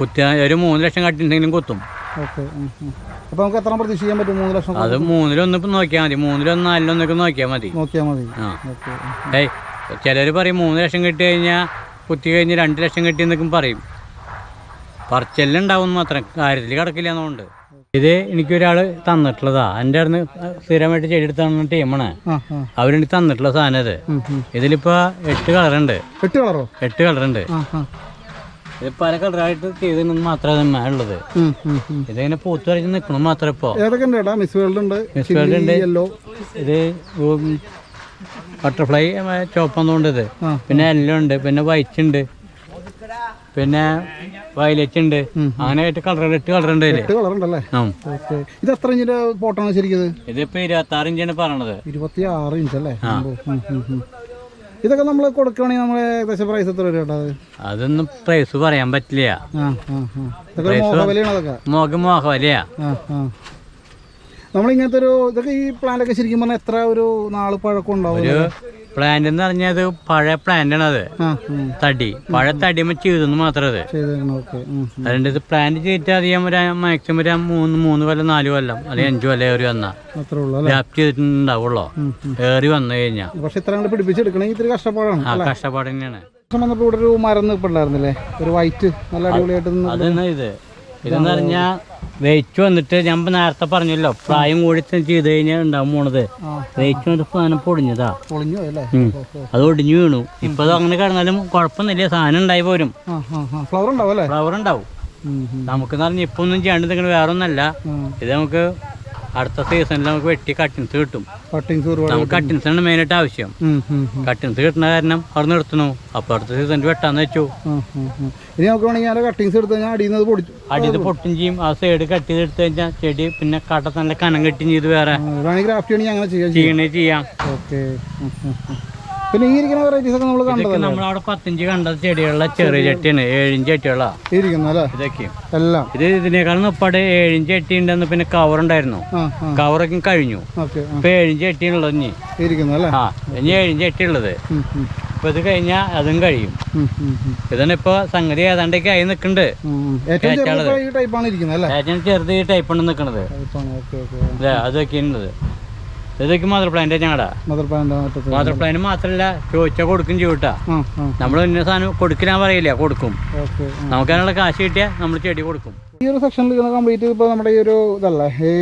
കുത്തിയ ഒരു മൂന്ന് ലക്ഷം കട്ടിണ്ടെങ്കിലും കുത്തും. ഓക്കെ ഉം, ഉം. അപ്പൊ നമുക്ക് എത്ര പ്രതീക്ഷിക്കാൻ പറ്റും? മൂന്ന് ലക്ഷം അത് മൂന്നിലൊന്ന് ഇപ്പം നോക്കിയാൽ മതി. മൂന്നിലൊന്ന് നാലിലൊന്നൊക്കെ നോക്കിയാൽ മതി. നോക്കിയാൽ മതി. ആ. ഏയ് ചിലർ പറയും മൂന്ന് ലക്ഷം കിട്ടി കഴിഞ്ഞാൽ കുത്തി കഴിഞ്ഞ് രണ്ട് ലക്ഷം കിട്ടി എന്നൊക്കെ പറയും. പറച്ചെല്ലുണ്ടാവും മാത്രം. കാര്യത്തിൽ കിടക്കില്ല എന്നുകൊണ്ട്. ഇത് എനിക്കൊരാൾ തന്നിട്ടുള്ളതാ. എന്റെ അടുന്ന് സ്ഥിരമായിട്ട് ചെടി എടുത്ത് തന്ന ടീമാണ് അവരെനിക്ക് തന്നിട്ടുള്ള സാധനം ഇത്. ഇതിലിപ്പോ എട്ട് കളറുണ്ട്. എട്ട് കളറോ? എട്ട് കളറുണ്ട്. ഇത് പല കളറായിട്ട് ചെയ്തതിന് മാത്രമേ ഉള്ളത്. ഇതിങ്ങനെ പൂത്ത് വരച്ച് നിൽക്കണം മാത്രം ചേട്ടാ മിസ് വേൾഡ് ഉണ്ട് ഇത് ബട്ടർഫ്ലൈ ചോപ്പന്നുകൊണ്ട് ഇത്. പിന്നെ എല്ലാം ഉണ്ട്. പിന്നെ വൈറ്റ് ഉണ്ട്. പിന്നെ വയലറ്റ് ഉണ്ട്. അങ്ങനെ എട്ട് കളർ എട്ട് കളർ ഉണ്ട് എട്ട് കളർ ഉണ്ടല്ലേ? ഓക്കെ. ഇത് എത്ര ഇഞ്ചിന്റെ പോട്ടാണ് ശരിക്കും ഇത് ഇതിപ്പോ ഇരുപത്തി ആറ് ഇഞ്ചാണ് പറയണത്. ഇരുപത്തി ആറ് ഇഞ്ച് അല്ലേ. ഇതൊക്കെ നമ്മൾ കൊടുക്കുകയാണെങ്കിൽ നമ്മളെ ഏകദേശം പ്രൈസ് എത്ര വരും അതൊന്നും പ്രൈസ് പറയാൻ പറ്റില്ല. മോഹ ആ വലിയാ ഇതൊക്കെ മോഹവിലയാണ് അതൊക്കെ. മോഹം മോഹമല്ലയാ ആ ആ. നമ്മളിങ്ങനത്തെ ഒരു ഇതൊക്കെ ഈ പ്ലാനൊക്കെ ശരിക്കും പറഞ്ഞാൽ എത്ര ഒരു നാൾ പഴക്കം ഉണ്ടാവും പ്ലാന്റ് എന്ന് പറഞ്ഞത് പഴയ പ്ലാന്റ് ആണ് അത് തടി. പഴയ തടിമ ചെയ്തെന്ന് മാത്രം അത്. അതുകൊണ്ട് ഇത് പ്ലാന്റ് ചെയ്തിട്ട് അധികം ഒരു മാക്സിമം ഒരു മൂന്ന് മൂന്ന് കൊല്ലം നാല് കൊല്ലം അല്ലെങ്കിൽ അഞ്ചു കൊല്ലം ഏറി വന്നാ. വ്യാപ്തി ചെയ്തിട്ടുണ്ടാവുള്ളൂ. ഏറി വന്നു കഴിഞ്ഞാൽ പക്ഷെ ഇത്ര പിടിപ്പിച്ചെടുക്കണമെങ്കിൽ ഇത്തിരി കഷ്ടപ്പാടാണ് ആ കഷ്ടപ്പാട് തന്നെയാണ്. ദിവസം വന്നപ്പോൾ ഇവിടെ ഒരു മരം നിൽപ്പുണ്ടായിരുന്നില്ലേ ഒരു വൈറ്റ് നല്ല അടിപൊളിയായിട്ട് അതെന്നാ ഇത്? ഇതെന്ന് പറഞ്ഞാൽ വെയിറ്റ് വന്നിട്ട് ഞാൻ നേരത്തെ പറഞ്ഞല്ലോ പ്രായം കൂടി ചെയ്ത് കഴിഞ്ഞാൽ ഉണ്ടാവും പോണത്. വെയിറ്റ് വന്നിട്ട് സാധനം പൊടിഞ്ഞതാ അത് ഒടിഞ്ഞു വീണു. ഇപ്പൊ അങ്ങനെ കിടന്നാലും കുഴപ്പമൊന്നുമില്ല സാധനം ഉണ്ടായി പോരും. ഫ്ലവർ ഉണ്ടാവും ഫ്ലവർ ഉണ്ടാവും. നമുക്ക് പറഞ്ഞാൽ ഇപ്പൊ ഒന്നും ചെയ്യാണ്ട് വേറെ ഒന്നല്ല ഇത് നമുക്ക് അടുത്ത സീസണിൽ നമുക്ക് വെട്ടി കട്ടിൻസ് കിട്ടും. കട്ടിങ്സ് നമുക്ക് ആണ് മെയിനായിട്ട് ആവശ്യം. കട്ടിൻസ് കിട്ടുന്ന കാരണം അവിടെ നിർത്തണു അപ്പൊ അടുത്ത സീസണിൽ വെട്ടാന്ന് വെച്ചു. ഇനി വേണമെങ്കിൽ കട്ടിങ്സ് എടുത്ത് കഴിഞ്ഞാൽ അടിയിൽ നിന്ന് പൊടിച്ചു അടിയത് പൊട്ടും ചെയ്യും. ആ സൈഡ് കട്ട് എടുത്തു കഴിഞ്ഞാൽ ചെടി പിന്നെ കട്ട നല്ല കനം കെട്ടിയും ചെയ്ത് വേറെ. ഗ്രാഫ്റ്റ് അങ്ങനെ ചെയ്യാം ചെയ്യാം. ചെയ്യണേ ചെയ്യാം ഓക്കെ പിന്നെ ഈ ഇരിക്കുന്ന വെറൈറ്റീസ് ഒക്കെ നമ്മൾ കണ്ടത് കണ്ടതല്ലേ? നമ്മളവിടെ പത്തിഞ്ച് കണ്ട ചെടികളുടെ ചെറിയ ചട്ടിയാണ്. ഏഴിഞ്ച് ചട്ടികളാ. ഇരിക്കുന്ന അല്ലേ? ഇതൊക്കെ. എല്ലാം. ഇത് ഇതിനേക്കാൾ മുപ്പാട് ഏഴിഞ്ച് ചട്ടി ഉണ്ടെന്ന് പിന്നെ കവർ ഉണ്ടായിരുന്നു. കവറൊക്കെ കഴിഞ്ഞു. ഇപ്പൊ ഏഴിഞ്ച് ചട്ടിയാണുള്ളത് ഇനി. ഈ അല്ലേ? ആ ഇനി ഏഴിഞ്ച് ചട്ടി ഉള്ളത് ഇപ്പൊ ഇത് കഴിഞ്ഞാൽ അതും കഴിയും. ഇതാണ് ഇപ്പൊ സംഗതി ഏതാണ്ടൊക്കെ ആയി നിൽക്കുന്നുണ്ട്. ഏറ്റവും ചെറുത് ഈ ടൈപ്പാണ് ഇരിക്കുന്നത് അല്ലേ? ഏറ്റവും ചെറുത് ഈ ടൈപ്പാണ് നിൽക്കുന്നത് ഇതൊക്കെ മദർ പ്ലാന്റ് ഞങ്ങളുടെ മദർ പ്ലാന്റ് മദർ പ്ലാന്റ് മാത്രല്ല ചോദിച്ചാൽ കൊടുക്കും ചെയ്യൂട്ടാ. നമ്മൾ ഇന്ന സാധനം കൊടുക്കാൻ പറയില്ല കൊടുക്കും. നമുക്ക് അതിനുള്ള കാശ് കിട്ടിയാൽ നമ്മൾ ചെടി കൊടുക്കും. ഈ ഒരു സെക്ഷനിൽ കംപ്ലീറ്റ് ഇപ്പോൾ നമ്മുടെ ഈ ഒരു ഇതല്ലേ ഈ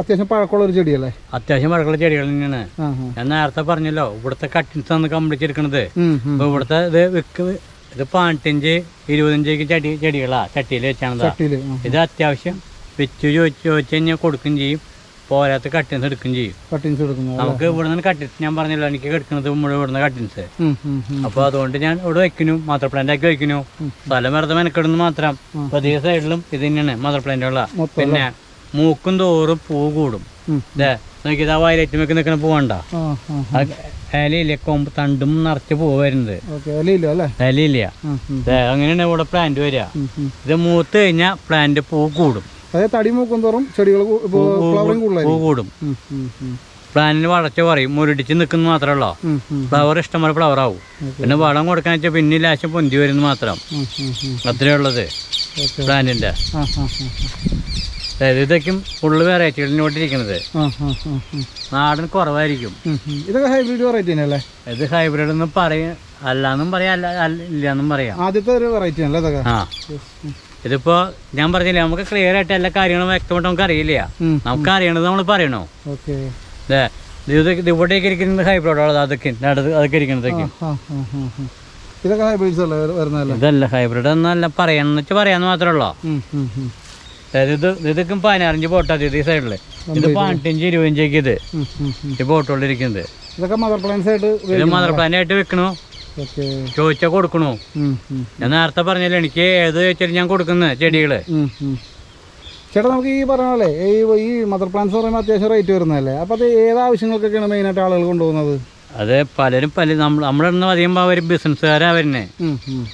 അത്യാവശ്യം പഴക്കമുള്ള ഒരു ചെടിയല്ലേ? അത്യാവശ്യം പഴക്കമുള്ള ചെടികൾ തന്നെയാണ്. ഞാൻ നേരത്തെ പറഞ്ഞല്ലോ ഇവിടുത്തെ കട്ടിൻസ് ആണ് കംപ്ലീറ്റ് എടുക്കണത്. അപ്പോൾ ഇവിടുത്തെ ഇത് വിക്ക് ഇത് പതിനെട്ടഞ്ച് ഇരുപത്തഞ്ചേക്ക് ചെടി ചെടികളാ ചട്ടിയിൽ വെച്ചാണ് ചട്ടിയിൽ ആ. ഇത് അത്യാവശ്യം വെച്ച് ചോദിച്ചു ചോദിച്ചു കഴിഞ്ഞാൽ കൊടുക്കുകയും ചെയ്യും. പോരാത്ത കട്ടിൻസ് എടുക്കും ചെയ്യും. നമുക്ക് ഇവിടെ നിന്ന് കട്ടിൻസ് ഞാൻ പറഞ്ഞല്ലോ എനിക്ക് എടുക്കുന്നത് മുഴുവൻ ഇവിടുന്ന് കട്ടിൻസ്. അപ്പോൾ അതുകൊണ്ട് ഞാൻ ഇവിടെ വെക്കുന്നു മദർ പ്ലാന്റ് ആക്കി വെക്കുന്നു. സ്ഥലം വെറുതെ മെനക്കെടുന്നു മാത്രം. പതിയ സൈഡിലും ഇത് തന്നെയാണ് മദർ പ്ലാന്റുള്ള പിന്നെ മൂക്കും തോറും പൂ കൂടും. നോക്കിയത് ആ വയലറ്റ് വെക്ക് നിൽക്കുന്ന പൂവണ്ട ആ കൊമ്പ് തണ്ടും നിറച്ച് പൂ വരുന്നത്. ഇലയില്ല അങ്ങനെയാണ് ഇവിടെ പ്ലാന്റ് വരിക. ഇത് മൂത്ത് കഴിഞ്ഞാൽ പ്ലാന്റ് പൂ കൂടും. അതായത് തടി മൂക്കും തോറും ചെടികൾ ഫ്ലവറിങ് പൂ കൂടുതലായിരിക്കും. കൂടും. പ്ലാനിന് വളർച്ച പറയും മുരടിച്ച് നിൽക്കുന്ന മാത്രമേ ഉള്ളൂ ഉം, ഉം, ഫ്ലവർ ഇഷ്ടംപോലെ ഫ്ലവർ ആവും. പിന്നെ വളം കൊടുക്കാൻ വെച്ചാൽ പിന്നെ ലാശം പൊന്തി വരുന്നു മാത്രം. അത്രേ ഉള്ളത് ആ അതായത് ഇതൊക്കെയും ഫുള്ള് ആ ആ നാടൻ കുറവായിരിക്കും. ഇതൊക്കെ ഹൈബ്രിഡ് വെറൈറ്റി അല്ലേ ഇത് ഹൈബ്രിഡ് എന്ന് പറയും അല്ലാന്നും പറയാം അല്ല ഇല്ലാന്നും പറയാം. ആദ്യത്തെ ഒരു വെറൈറ്റി ആണല്ലേ ഇതൊക്കെ? ആ. ഇതിപ്പോ ഞാൻ പറഞ്ഞില്ലേ നമുക്ക് ക്ലിയർ ആയിട്ട് എല്ലാ കാര്യങ്ങളും വ്യക്തമായിട്ട് നമുക്ക് അറിയില്ല. നമുക്ക് അറിയണത് നമ്മൾ പറയണോ. ഇവിടേക്ക് ഇരിക്കുന്നത് ഹൈബ്രിഡ് അതൊക്കെ അതൊക്കെ ആ. ഇതൊക്കെ ഹൈബ്രിഡ്സ് അല്ലേ? വരുന്നതല്ലേ? ഇതല്ല ഹൈബ്രിഡ് എന്നല്ല പറയാന്ന് വെച്ചാൽ പറയാന്ന് മാത്രമേ ഉള്ളൂ ഇത് ഇതൊക്കെ പതിനാറഞ്ച് ബോട്ടാ ഇത് ഈ സൈഡിൽ ഇത് പതിനെട്ടഞ്ച് ഇരുപത്തഞ്ചേക്ക് ഇത്. ഈ ബോട്ടുള്ളിരിക്കുന്നത് ഇതൊക്കെ മദർ പ്ലാൻസ് ആയിട്ട് മദർ പ്ലാന്റ് ആയിട്ട് വെക്കണു. ഓക്കെ ചോദിച്ചാൽ കൊടുക്കണു? ഞാൻ നേരത്തെ പറഞ്ഞല്ലോ എനിക്ക് ഏത് ചോദിച്ചാലും ഞാൻ കൊടുക്കുന്ന ചെടികൾ. ചേട്ടാ നമുക്ക് ഈ പറഞ്ഞ പോലെ ഈ ഈ മദർ പ്ലാന്റ്സ് പറയുമ്പോൾ അത്യാവശ്യം റേറ്റ് വരുന്നതല്ലേ? അപ്പോൾ അത് ഏത് ആവശ്യങ്ങൾക്കൊക്കെയാണ് മെയിനായിട്ട് ആളുകൾ കൊണ്ടുപോകുന്നത്? അത് പലരും പല നമ്മൾ നമ്മളിന്ന് അധികം അവർ ബിസിനസ്സുകാരാ വരുന്നേ. ഉം, ഉം.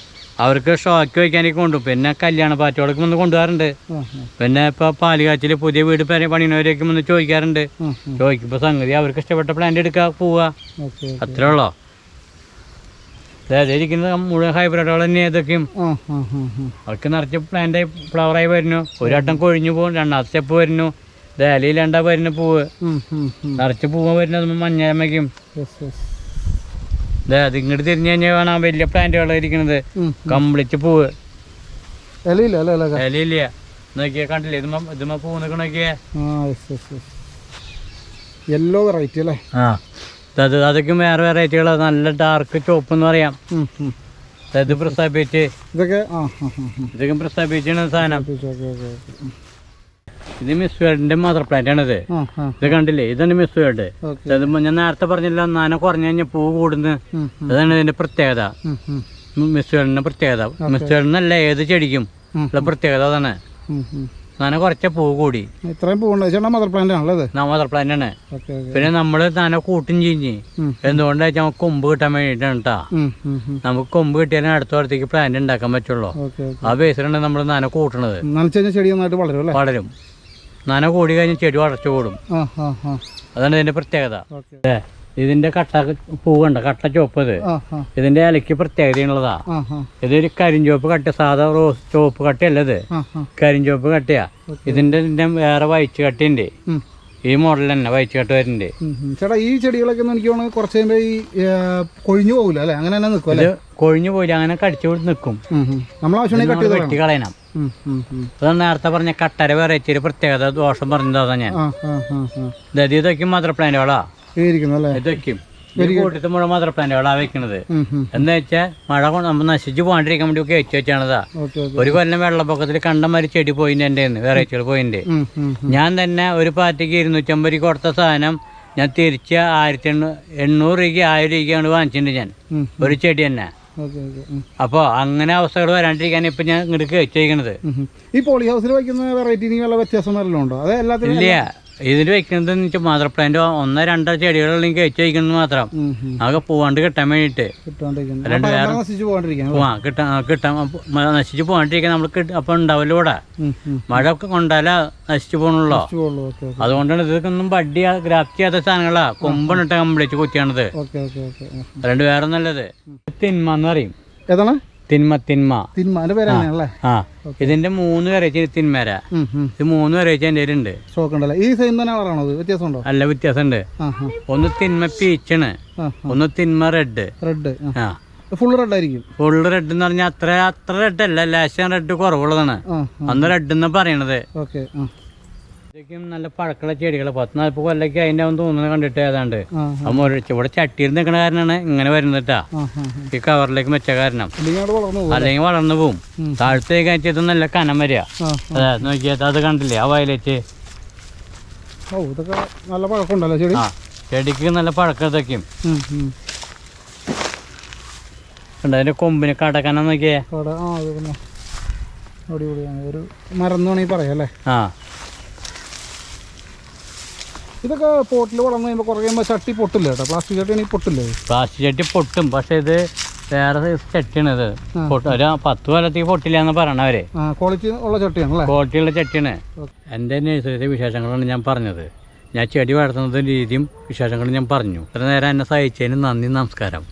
അവർക്ക് ഷോക്ക് വയ്ക്കാനൊക്കെ കൊണ്ടു. പിന്നെ കല്യാണ പാറ്റോടൊക്കെ വന്ന് കൊണ്ടുപോകാറുണ്ട് പിന്നെ ഇപ്പൊ പാലുകാച്ചിൽ പുതിയ വീട് പണി പണിയണവരൊക്കെ വന്ന് ചോദിക്കാറുണ്ട്. ചോദിക്കുമ്പോൾ സംഗതി അവർക്ക് ഇഷ്ടപ്പെട്ട പ്ലാന്റ് എടുക്കുക പോവുക അത്രേ ഉള്ളോ? ഇരിക്കുന്നത് മുഴുവൻ ഹൈബ്രിഡുകൾ തന്നെ ആ അവർക്ക് നിറച്ച് പ്ലാന്റ് ഫ്ലവറായി വരുന്നു. ഒരു വട്ടം കൊഴിഞ്ഞു പോകും രണ്ടാമത്തെ സ്റ്റെപ്പ് വരുന്നു. ഇലയിൽ രണ്ടാ വരുന്ന പൂവ്. നിറച്ച് പൂവ് വരുന്നത്. ഇതേ അത് ഇങ്ങോട്ട് തിരിഞ്ഞു കഴിഞ്ഞാൽ കാണാൻ വലിയ പ്ലാന്റുകളാണ് ഇരിക്കുന്നത്. കംപ്ലീറ്റ് പൂവ്. ഇലയില്ല നോക്കിയാ കണ്ടില്ലേ? ഇതുമ്മ ഇതുമ്മ പൂ നിൽക്കണ നോക്കിയേ. യെല്ലോ വെറൈറ്റി അല്ലേ? ആ. അത് അതൊക്കെ വേറെ വെറൈറ്റികളാണ് നല്ല ഡാർക്ക് ചോപ്പ് എന്ന് പറയാം. ഇത് പ്രസ്ഥാപിച്ച് ഇതൊക്കെ. ഇതൊക്കെ പ്രസ്ഥാപിച്ചാണ് സാധനം. ഇത് മിസ് വേൾഡിന്റെ മദർ പ്ലാന്റ് ആണിത്. ഇത് കണ്ടില്ലേ? ഇതാണ് മിസ് വേൾഡ് അത് ഞാൻ നേരത്തെ പറഞ്ഞില്ല നാന കുറഞ്ഞു കഴിഞ്ഞാൽ പൂ കൂടുന്നു. അതാണ് ഇതിന്റെ പ്രത്യേകത. മിസ് വേൾഡിന്റെ പ്രത്യേകത. മിസ് വേൾഡിനല്ല ഏത് ചെടിക്കും. ഉള്ള പ്രത്യേകത അതാണ്. നാന കുറച്ച പൂ കൂടി. ഇത്രയും പൂവുണ്ട് ചേട്ടാ മദർ പ്ലാന്റ് ആണല്ലോ മദർ പ്ലാന്റ് ആണ്. പിന്നെ നമ്മൾ നന കൂട്ടും ചെയ്ഞ്ഞ്. എന്തുകൊണ്ടാ നമുക്ക് കൊമ്പ് കിട്ടാൻ വേണ്ടിയിട്ടാണ് കേട്ടാ. നമുക്ക് കൊമ്പ് കിട്ടിയാലേ അടുത്ത അടുത്തേക്ക് പ്ലാന്റ് ഉണ്ടാക്കാൻ പറ്റുള്ളൂ. ആ ബേസിലാണ് നമ്മൾ നന കൂട്ടണത്. ചെടി നന്നായിട്ട് വളരും അല്ലേ? വളരും. നന കൂടി കഴിഞ്ഞാൽ ചെടി വളർച്ച കൂടും. അതാണ് ഇതിന്റെ പ്രത്യേകത. ഇതിന്റെ കട്ട പൂവുണ്ട് കട്ട ചുവപ്പത്. ഇതിന്റെ ഇലയ്ക്ക് പ്രത്യേകതയുള്ളതാ. ഇതൊരു കരിഞ്ചുവപ്പ് കട്ട സാധാ റോസ് ചുവപ്പ് കട്ടയല്ല ഇത്. ആ ആ. കരിഞ്ചുവപ്പ് കട്ടയാ. ഇതിന്റെ വേറെ വയച്ചു കട്ടയുണ്ട്. ഈ മോഡൽ തന്നെ വയച്ചു കട്ട വരുന്നുണ്ട്. ചേട്ടാ ഈ ചെടികളൊക്കെ എനിക്ക് തോന്നുന്നു കുറച്ച് കഴിയുമ്പോൾ ഈ കൊഴിഞ്ഞു പോകില്ല അല്ലേ? അങ്ങനെ തന്നെ നിൽക്കും അല്ലേ? കൊഴിഞ്ഞു പോയില്ല അങ്ങനെ കടിച്ചു നിൽക്കും വെട്ടി കളയണം. അതാണ് നേരത്തെ പറഞ്ഞ കട്ടര വെറൈറ്റി ഒരു പ്രത്യേകത ദോഷം പറഞ്ഞതാ ഞാൻ. അതായത് ഇതൊക്കെ മാത്രം പ്ലാന്റുകളാ ഈ ഇരിക്കുന്നു അല്ലേ? ഇതൊക്കെയും. ഈ കൂട്ടത്തിൽ മുഴുവൻ മദർ പ്ലാന്റുകളാ വെക്കണത്. ഉം, ഉം. എന്താ വെച്ചാൽ മഴ നമ്മൾ നശിച്ചു പോകാണ്ടിരിക്കാൻ വേണ്ടി ഒക്കെ വെച്ച് വെച്ചാണതാ. ഒരു കൊല്ലം വെള്ളപ്പൊക്കത്തിൽ കണ്ടമാതിരി ചെടി പോയിന്റ് എന്റെ വെറൈറ്റികൾ പോയിന്റ്. ഞാൻ തന്നെ ഒരു പാർട്ടിക്ക് ഇരുന്നൂറ്റമ്പത് രൂപ കൊടുത്ത സാധനം ഞാൻ തിരിച്ച് ആയിരത്തി എണ്ണൂ എണ്ണൂറ് രൂപയ്ക്ക് ആയിരം രൂപയ്ക്കാണ് വാങ്ങിച്ചിട്ടുണ്ട് ഞാൻ. ഒരു ചെടി തന്നെ. അപ്പോൾ അങ്ങനെ അവസ്ഥകൾ വരാണ്ടിരിക്കാൻ ഇപ്പൊ ഞാൻ ഇങ്ങോട്ട് വെച്ചേക്കണത്. ഈ പോളി ഹൗസിൽ വെക്കുന്ന വെറൈറ്റി വ്യത്യാസം വല്ലതും ഉണ്ടോ? അത് എല്ലാത്തിനും ഇല്ല. ഇതിൽ വെക്കുന്നത് വെച്ചാൽ മദർ പ്ലാന്റ് ഒന്നോ രണ്ടോ ചെടികളുണ്ടെങ്കിൽ കയറ്റി വയ്ക്കുന്നത് മാത്രം. ആകെ പോവാണ്ട് കിട്ടാൻ വേണ്ടിയിട്ട് കിട്ടാൻ രണ്ട് വേറെ- കിട്ടാൻ കിട്ടാൻ നശിച്ച് പോകാണ്ടിരിക്കാൻ നമ്മൾ അപ്പം ഉണ്ടാവില്ല ഇവിടെ. മഴ ഒക്കെ കൊണ്ടാലേ നശിച്ചു പോകണുള്ളൂ അതുകൊണ്ടാണ് ഇതൊക്കെ ഒന്നും ബഡ്ഡി ഗ്രാഫ്റ്റ് ചെയ്യാത്ത സാധനങ്ങളാ. കൊമ്പണിട്ട് കംപ്ലീറ്റ് കുത്തിയാണത്. രണ്ട് വേറെ നല്ലത്. തിന്മ എന്ന് പറയും. ഏതാണ്? തിന്മ തിന്മ. തിന്മ പേരാണല്ലേ ആ ഇതിന്റെ മൂന്ന് വെറൈറ്റി തിന്മേര. ഇത് മൂന്ന് വെറൈറ്റി എന്റെ ഉണ്ട് സ്റ്റോക്ക് ഉണ്ടല്ലേ? ഈ സെയിം തന്നെ കളറാണോ വ്യത്യാസമുണ്ടോ? നല്ല വ്യത്യാസമുണ്ട്. ആ ആ. ഒന്ന് തിന്മ പീച്ചാണ് ഒന്ന് തിന്മ റെഡ് റെഡ് ആ. ഫുൾ റെഡ് ആയിരിക്കും. ഫുള്ള് റെഡ് എന്ന് പറഞ്ഞാൽ അത്ര അത്ര റെഡ് അല്ല. ലേശം റെഡ് കുറവുള്ളതാണ്. അന്ന് റെഡ് എന്ന് പറയണത്. ഓക്കെ ഇതൊക്കെയും നല്ല പഴക്കുള്ള ചെടികളെ. പത്ത് നാൽപ്പത് കൊല്ലൊക്കെ അതിന്റെ അവൻ തോന്നുന്നത് കണ്ടിട്ട് ഏതാണ്ട്. അപ്പൊ ഇവിടെ ചട്ടിയിൽ നിൽക്കണ കാരണമാണ് ഇങ്ങനെ വരുന്നിട്ടാ. ഈ കവറിലേക്ക് വെച്ച കാരണം. അല്ലെങ്കിൽ വളർന്നു പോകും. താഴത്തേക്ക് അയച്ചത് നല്ല കനം വരിക. അതായത് അതെ നോക്കിയത് അത് കണ്ടില്ലേ? ആ വയലറ്റ്. നല്ല പഴക്കമുണ്ടല്ലോ ചെടി? ആ ചെടിക്ക് നല്ല പഴക്കം ഇതൊക്കെയും. അതിന്റെ കൊമ്പിന് കടക്കനം നോക്കിയേ? ഒരു മരം എന്ന് വേണമെങ്കിൽ പറയാം അല്ലേ? ആ. ഇതൊക്കെ പോട്ടിൽ വളർന്നു കഴിയുമ്പോൾ കുറേ കഴിയുമ്പോൾ ചട്ടി പൊട്ടില്ല കേട്ടോ പ്ലാസ്റ്റിക് ചട്ടിയാണെങ്കിൽ പൊട്ടില്ലേ? പ്ലാസ്റ്റിക് ചട്ടി പൊട്ടും. പക്ഷേ ഇത് വേറെ ചട്ടിയാണിത് ഒരു പത്ത് കൊല്ലത്തേക്ക് പൊട്ടില്ല എന്ന് പറയണവര് ക്വാളിറ്റി ഉള്ള ചട്ടിയാണ് ക്വാളിറ്റി ക്വാളിറ്റിയുള്ള ചട്ടിയാണ്. എന്റെ നഴ്സറിയിലെ വിശേഷങ്ങളാണ് ഞാൻ പറഞ്ഞത്. ഞാൻ ചെടി വളർത്തുന്നതിന്റെ രീതിയും വിശേഷങ്ങളും ഞാൻ പറഞ്ഞു. ഇത്ര നേരം എന്നെ സഹായിച്ചതിന് നന്ദി നമസ്കാരം.